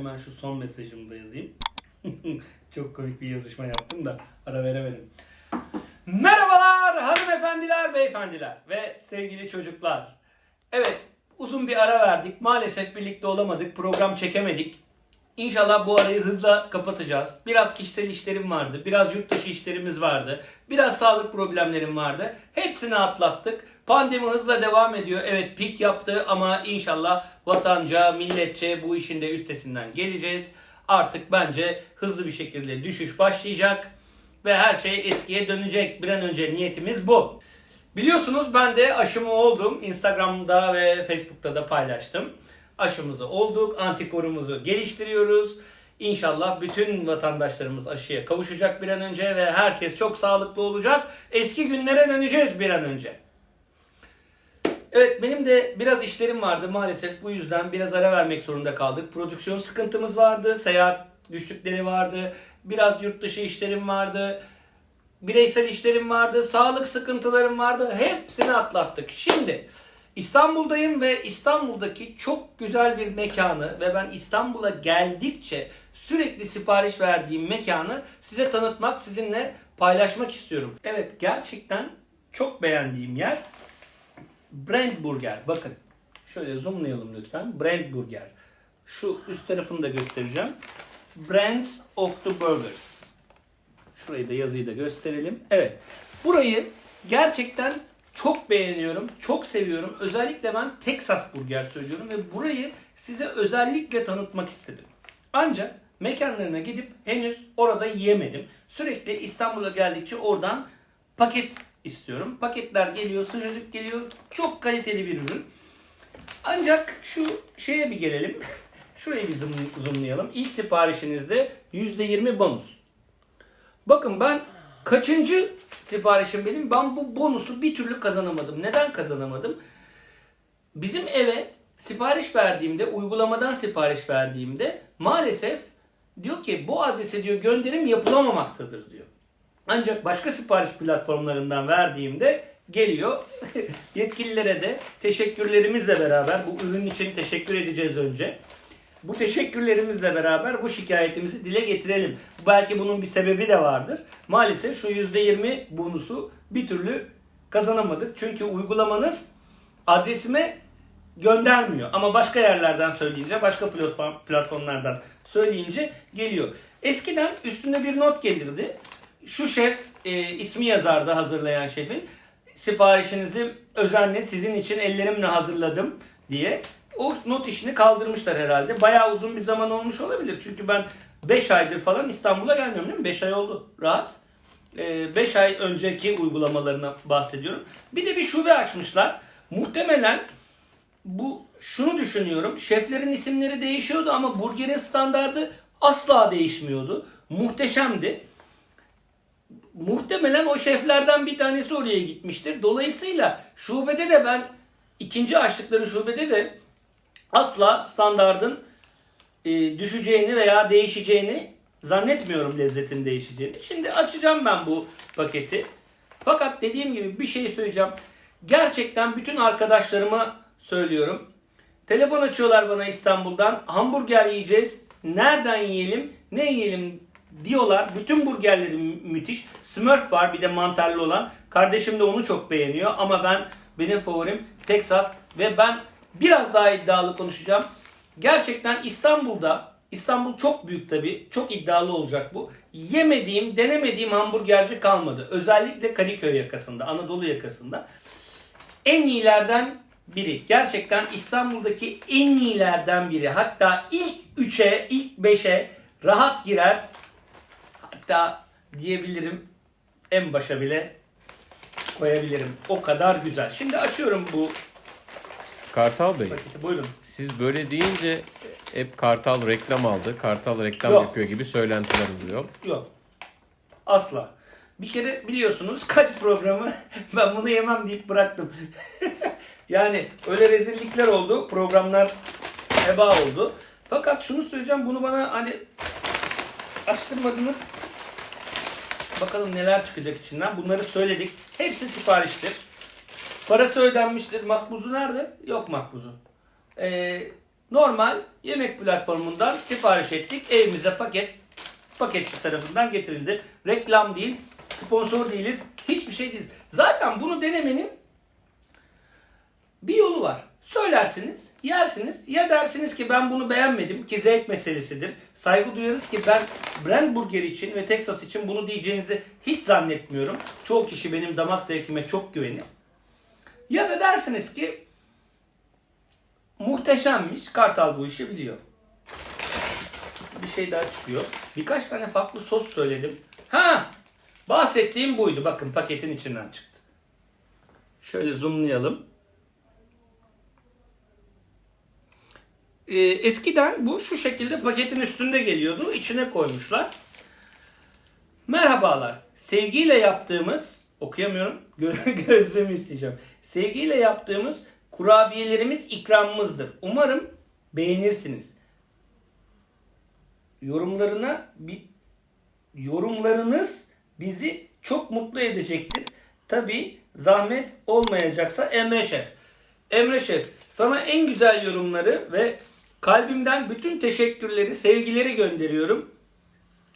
Hemen şu son mesajımı da yazayım. Çok komik bir yazışma yaptım da ara veremedim. Merhabalar hanımefendiler, beyefendiler ve sevgili çocuklar. Evet uzun bir ara verdik. Maalesef birlikte olamadık. Program çekemedik. İnşallah bu arayı hızla kapatacağız. Biraz kişisel işlerim vardı. Biraz yurt dışı işlerimiz vardı. Biraz sağlık problemlerim vardı. Hepsini atlattık. Pandemi hızla devam ediyor. Evet pik yaptı ama inşallah vatanca, milletçe bu işin de üstesinden geleceğiz. Artık bence hızlı bir şekilde düşüş başlayacak ve her şey eskiye dönecek. Bir an önce niyetimiz bu. Biliyorsunuz ben de aşımı oldum. Instagram'da ve Facebook'ta da paylaştım. Aşımızı olduk. Antikorumuzu geliştiriyoruz. İnşallah bütün vatandaşlarımız aşıya kavuşacak bir an önce ve herkes çok sağlıklı olacak. Eski günlere döneceğiz bir an önce. Evet benim de biraz işlerim vardı maalesef bu yüzden biraz ara vermek zorunda kaldık. Prodüksiyon sıkıntımız vardı, seyahat güçlükleri vardı, biraz yurt dışı işlerim vardı, bireysel işlerim vardı, sağlık sıkıntılarım vardı. Hepsini atlattık. Şimdi İstanbul'dayım ve İstanbul'daki çok güzel bir mekanı ve ben İstanbul'a geldikçe sürekli sipariş verdiğim mekanı size tanıtmak, sizinle paylaşmak istiyorum. Evet gerçekten çok beğendiğim yer Brand Burger. Bakın şöyle zoomlayalım lütfen. Brand Burger. Şu üst tarafını da göstereceğim. Brands of the Burgers. Şurayı da yazıyı da gösterelim. Evet. Burayı gerçekten çok beğeniyorum. Çok seviyorum. Özellikle ben Texas Burger söylüyorum ve burayı size özellikle tanıtmak istedim. Ancak mekanlarına gidip henüz orada yiyemedim. Sürekli İstanbul'a geldikçe oradan paket istiyorum. Paketler geliyor, sıcacık geliyor. Çok kaliteli bir ürün. Ancak şu şeye bir gelelim. Şurayı bir zoom- zoomlayalım. İlk siparişinizde %20 bonus. Bakın ben kaçıncı siparişim benim? Ben bu bonusu bir türlü kazanamadım. Neden kazanamadım? Bizim eve sipariş verdiğimde, uygulamadan sipariş verdiğimde maalesef diyor ki bu adrese diyor gönderim yapılamamaktadır diyor. Ancak başka sipariş platformlarından verdiğimde geliyor. Yetkililere de teşekkürlerimizle beraber bu ürün için teşekkür edeceğiz önce. Bu teşekkürlerimizle beraber bu şikayetimizi dile getirelim. Belki bunun bir sebebi de vardır. Maalesef şu %20 bonusu bir türlü kazanamadık. Çünkü uygulamanız adresime göndermiyor. Ama başka yerlerden söyleyince, başka platform, platformlardan söyleyince geliyor. Eskiden üstünde bir not gelirdi. Şu şef e, ismi yazardı hazırlayan şefin. Siparişinizi özenle sizin için ellerimle hazırladım diye. O not işini kaldırmışlar herhalde. Bayağı uzun bir zaman olmuş olabilir. Çünkü ben 5 aydır falan İstanbul'a gelmiyorum değil mi? 5 ay oldu. Rahat. 5 ay önceki uygulamalarına bahsediyorum. Bir de bir şube açmışlar. Muhtemelen bu şunu düşünüyorum. Şeflerin isimleri değişiyordu ama burgerin standardı asla değişmiyordu. Muhteşemdi. Muhtemelen o şeflerden bir tanesi oraya gitmiştir. Dolayısıyla şubede de ben ikinci açtıkları şubede de asla standardın e, düşeceğini veya değişeceğini zannetmiyorum lezzetin değişeceğini. Şimdi açacağım ben bu paketi. Fakat dediğim gibi bir şey söyleyeceğim. Gerçekten bütün arkadaşlarıma söylüyorum. Telefon açıyorlar bana İstanbul'dan. Hamburger yiyeceğiz. Nereden yiyelim? Ne yiyelim diyorlar. Bütün burgerleri mü- müthiş. Smurf var bir de mantarlı olan. Kardeşim de onu çok beğeniyor ama ben benim favorim Texas ve ben biraz daha iddialı konuşacağım. Gerçekten İstanbul'da İstanbul çok büyük tabi. Çok iddialı olacak bu. Yemediğim, denemediğim hamburgerci kalmadı. Özellikle Kadıköy yakasında, Anadolu yakasında. En iyilerden biri. Gerçekten İstanbul'daki en iyilerden biri. Hatta ilk 3'e, ilk 5'e rahat girer. Hatta diyebilirim en başa bile koyabilirim. O kadar güzel. Şimdi açıyorum bu Kartal Bey, paketi. Buyurun. siz böyle deyince hep Kartal reklam aldı, Kartal reklam Yok. yapıyor gibi söylentiler oluyor. Yok. Asla. Bir kere biliyorsunuz kaç programı ben bunu yemem deyip bıraktım. yani öyle rezillikler oldu. Programlar heba oldu. Fakat şunu söyleyeceğim. Bunu bana hani açtırmadınız. Bakalım neler çıkacak içinden. Bunları söyledik. Hepsi sipariştir. Parası ödenmiştir. Makbuzu nerede? Yok makbuzu. Ee, Normal yemek platformundan sipariş ettik. Evimize paket paketçi tarafından getirildi. Reklam değil, sponsor değiliz, hiçbir şey değiliz. Zaten bunu denemenin bir yolu var. Söylersiniz, yersiniz. Ya dersiniz ki ben bunu beğenmedim ki zevk meselesidir. Saygı duyarız ki ben Brand Burger için ve Texas için bunu diyeceğinizi hiç zannetmiyorum. Çoğu kişi benim damak zevkime çok güvenir. Ya da dersiniz ki muhteşemmiş. Kartal bu işi biliyor. Bir şey daha çıkıyor. Birkaç tane farklı sos söyledim. Ha! Bahsettiğim buydu. Bakın paketin içinden çıktı. Şöyle zoomlayalım. Ee, eskiden bu şu şekilde paketin üstünde geliyordu. İçine koymuşlar. Merhabalar. Sevgiyle yaptığımız, okuyamıyorum, gö- gözlüğümü isteyeceğim. Sevgiyle yaptığımız kurabiyelerimiz ikramımızdır. Umarım beğenirsiniz. Yorumlarına bir yorumlarınız bizi çok mutlu edecektir. Tabi zahmet olmayacaksa Emre Şef. Emre Şef sana en güzel yorumları ve kalbimden bütün teşekkürleri, sevgileri gönderiyorum.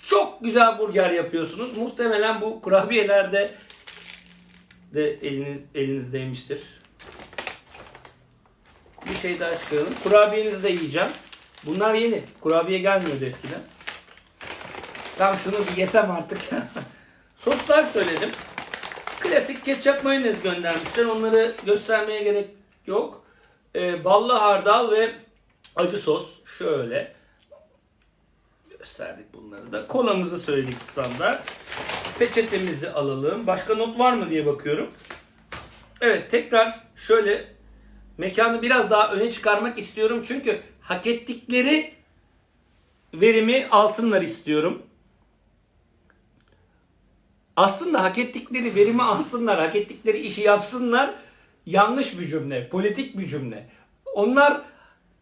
Çok güzel burger yapıyorsunuz. Muhtemelen bu kurabiyelerde de eliniz, elinizdeymiştir. Bir şey daha çıkaralım. Kurabiyenizi de yiyeceğim. Bunlar yeni. Kurabiye gelmiyordu eskiden. Tam şunu bir yesem artık. Soslar söyledim. Klasik ketçap mayonez göndermişler. Onları göstermeye gerek yok. Ee, ballı hardal ve acı sos. Şöyle. Gösterdik bunları da. Kolamızı söyledik standart. Peçetemizi alalım. Başka not var mı diye bakıyorum. Evet tekrar şöyle mekanı biraz daha öne çıkarmak istiyorum. Çünkü hak ettikleri verimi alsınlar istiyorum. Aslında hak ettikleri verimi alsınlar, hak ettikleri işi yapsınlar. Yanlış bir cümle, politik bir cümle. Onlar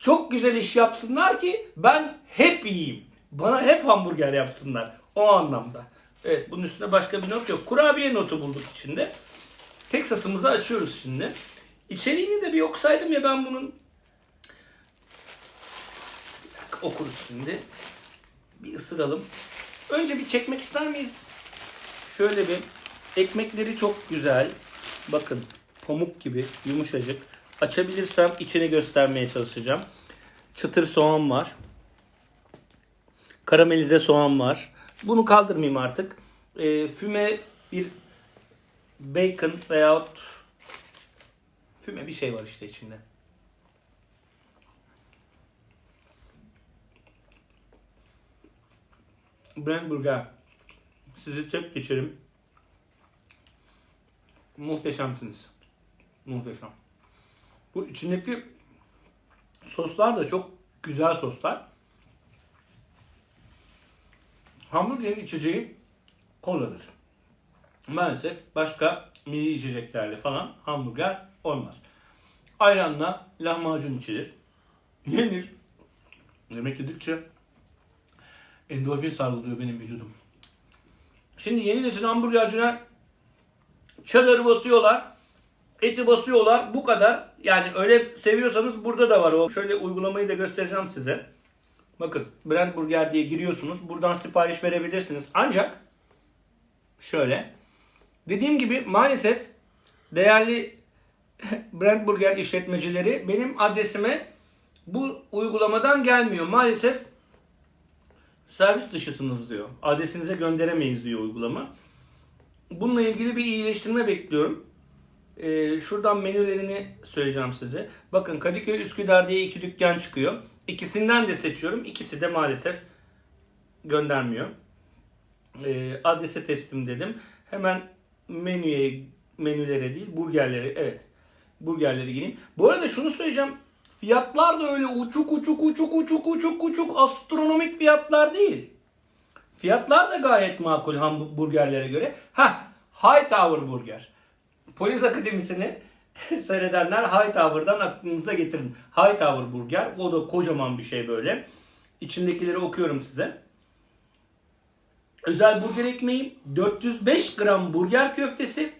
çok güzel iş yapsınlar ki ben hep yiyeyim. Bana hep hamburger yapsınlar. O anlamda. Evet bunun üstüne başka bir not yok. Kurabiye notu bulduk içinde. Texas'ımızı açıyoruz şimdi. İçeriğini de bir okusaydım ya ben bunun. Okuruz şimdi. Bir ısıralım. Önce bir çekmek ister miyiz? Şöyle bir ekmekleri çok güzel. Bakın pamuk gibi yumuşacık. Açabilirsem içini göstermeye çalışacağım. Çıtır soğan var. Karamelize soğan var. Bunu kaldırmayayım artık. Ee, füme bir bacon veyahut füme bir şey var işte içinde. Brand Burger. Sizi tek geçerim. Muhteşemsiniz. Muhteşem. Bu içindeki soslar da çok güzel soslar. Hamburgerin içeceği koladır. Maalesef başka milli içeceklerle falan hamburger olmaz. Ayranla lahmacun içilir. Yenir. Yemek yedikçe endorfin sarılıyor benim vücudum. Şimdi yeni nesil hamburgerciler çadırı basıyorlar. Eti basıyorlar. Bu kadar. Yani öyle seviyorsanız burada da var o. Şöyle uygulamayı da göstereceğim size. Bakın Brand Burger diye giriyorsunuz. Buradan sipariş verebilirsiniz. Ancak şöyle. Dediğim gibi maalesef değerli Brand Burger işletmecileri benim adresime bu uygulamadan gelmiyor. Maalesef servis dışısınız diyor. Adresinize gönderemeyiz diyor uygulama. Bununla ilgili bir iyileştirme bekliyorum. Ee, şuradan menülerini söyleyeceğim size. Bakın Kadıköy Üsküdar diye iki dükkan çıkıyor. İkisinden de seçiyorum. İkisi de maalesef göndermiyor. Ee, adrese teslim dedim. Hemen menüye menülere değil burgerlere evet burgerlere gireyim. Bu arada şunu söyleyeceğim. Fiyatlar da öyle uçuk uçuk uçuk uçuk uçuk uçuk astronomik fiyatlar değil. Fiyatlar da gayet makul hamburgerlere göre. Ha, Hightower Burger. Polis Akademisi'ni seyredenler Hightower'dan aklınıza getirin. Hightower Burger. O da kocaman bir şey böyle. İçindekileri okuyorum size. Özel burger ekmeği, 405 gram burger köftesi,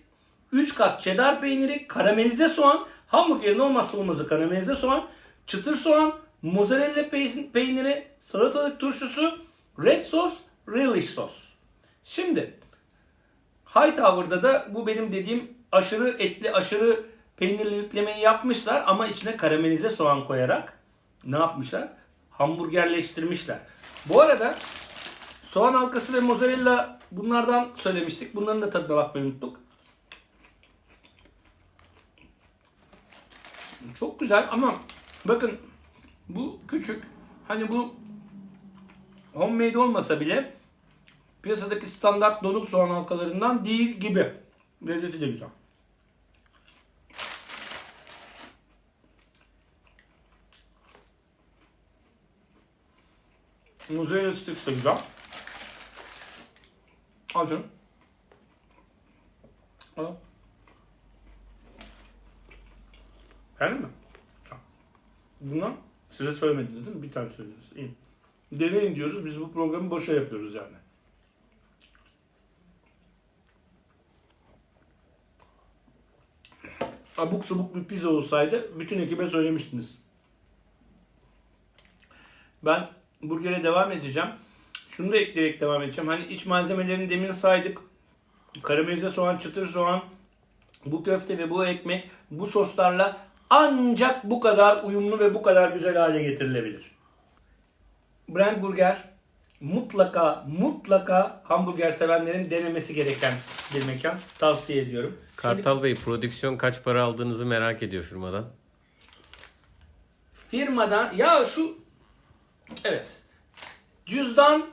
3 kat cheddar peyniri, karamelize soğan, hamburgerin olmazsa olmazı karamelize soğan, çıtır soğan, mozzarella pey- peyniri, salatalık turşusu, red sos, relish sos. Şimdi Hightower'da da bu benim dediğim aşırı etli, aşırı peynirli yüklemeyi yapmışlar ama içine karamelize soğan koyarak ne yapmışlar? Hamburgerleştirmişler. Bu arada soğan halkası ve mozzarella bunlardan söylemiştik. Bunların da tadına bakmayı unuttuk. Çok güzel ama bakın bu küçük. Hani bu homemade olmasa bile piyasadaki standart donuk soğan halkalarından değil gibi. Lezzeti de güzel. Mozzarella sticks de güzel. Al canım. Beğendin mi? Bundan size söylemediniz değil mi? Bir tane söylediniz. İyi. Deneyin diyoruz. Biz bu programı boşa yapıyoruz yani. Abuk subuk bir pizza olsaydı bütün ekibe söylemiştiniz. Ben burgere devam edeceğim. Şunu da ekleyerek devam edeceğim. Hani iç malzemelerini demin saydık. Karamelize soğan, çıtır soğan, bu köfte ve bu ekmek bu soslarla ancak bu kadar uyumlu ve bu kadar güzel hale getirilebilir. Brand Burger mutlaka mutlaka hamburger sevenlerin denemesi gereken bir mekan. Tavsiye ediyorum. Şimdi Kartal Bey prodüksiyon kaç para aldığınızı merak ediyor firmadan. firmadan ya şu evet cüzdan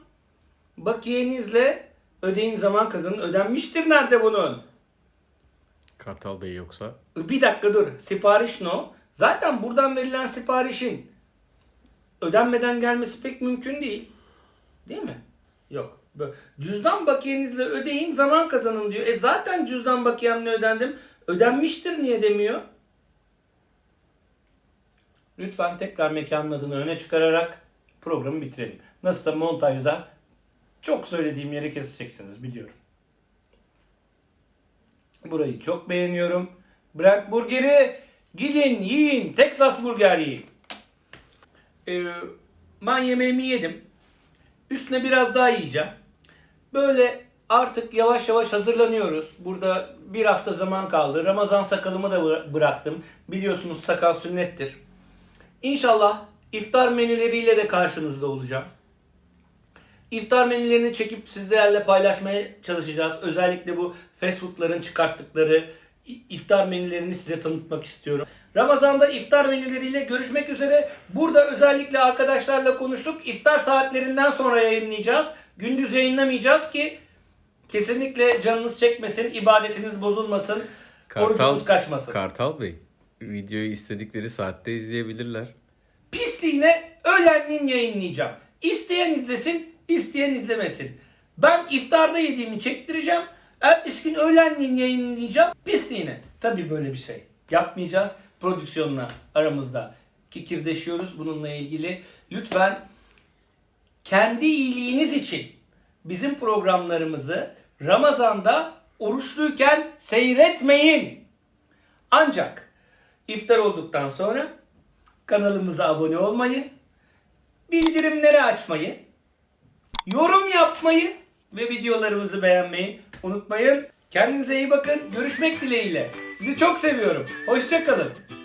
bakiyenizle ödeyin zaman kazanın ödenmiştir nerede bunun? Kartal Bey yoksa. Bir dakika dur. Sipariş no. Zaten buradan verilen siparişin ödenmeden gelmesi pek mümkün değil. Değil mi? Yok. Cüzdan bakiyenizle ödeyin zaman kazanın diyor. E zaten cüzdan bakiyemle ödendim. Ödenmiştir niye demiyor? Lütfen tekrar mekanın adını öne çıkararak programı bitirelim. Nasılsa montajda çok söylediğim yeri keseceksiniz biliyorum. Burayı çok beğeniyorum. Brent Burger'i gidin yiyin. Texas Burger yiyin. Ee, ben yemeğimi yedim. Üstüne biraz daha yiyeceğim. Böyle artık yavaş yavaş hazırlanıyoruz. Burada bir hafta zaman kaldı. Ramazan sakalımı da bıra- bıraktım. Biliyorsunuz sakal sünnettir. İnşallah iftar menüleriyle de karşınızda olacağım. İftar menülerini çekip sizlerle paylaşmaya çalışacağız. Özellikle bu fast foodların çıkarttıkları iftar menülerini size tanıtmak istiyorum. Ramazan'da iftar menüleriyle görüşmek üzere. Burada özellikle arkadaşlarla konuştuk. İftar saatlerinden sonra yayınlayacağız. Gündüz yayınlamayacağız ki kesinlikle canınız çekmesin, ibadetiniz bozulmasın, orucunuz kaçmasın. Kartal Bey videoyu istedikleri saatte izleyebilirler. Pisliğine öğlenliğin yayınlayacağım. İsteyen izlesin, isteyen izlemesin. Ben iftarda yediğimi çektireceğim. Ertesi gün öğlenliğin yayınlayacağım. Pisliğine. Tabii böyle bir şey. Yapmayacağız. Prodüksiyonla aramızda kikirdeşiyoruz bununla ilgili. Lütfen kendi iyiliğiniz için bizim programlarımızı Ramazan'da oruçluyken seyretmeyin. Ancak iftar olduktan sonra kanalımıza abone olmayı, bildirimleri açmayı, yorum yapmayı ve videolarımızı beğenmeyi unutmayın. Kendinize iyi bakın. Görüşmek dileğiyle. Sizi çok seviyorum. Hoşçakalın.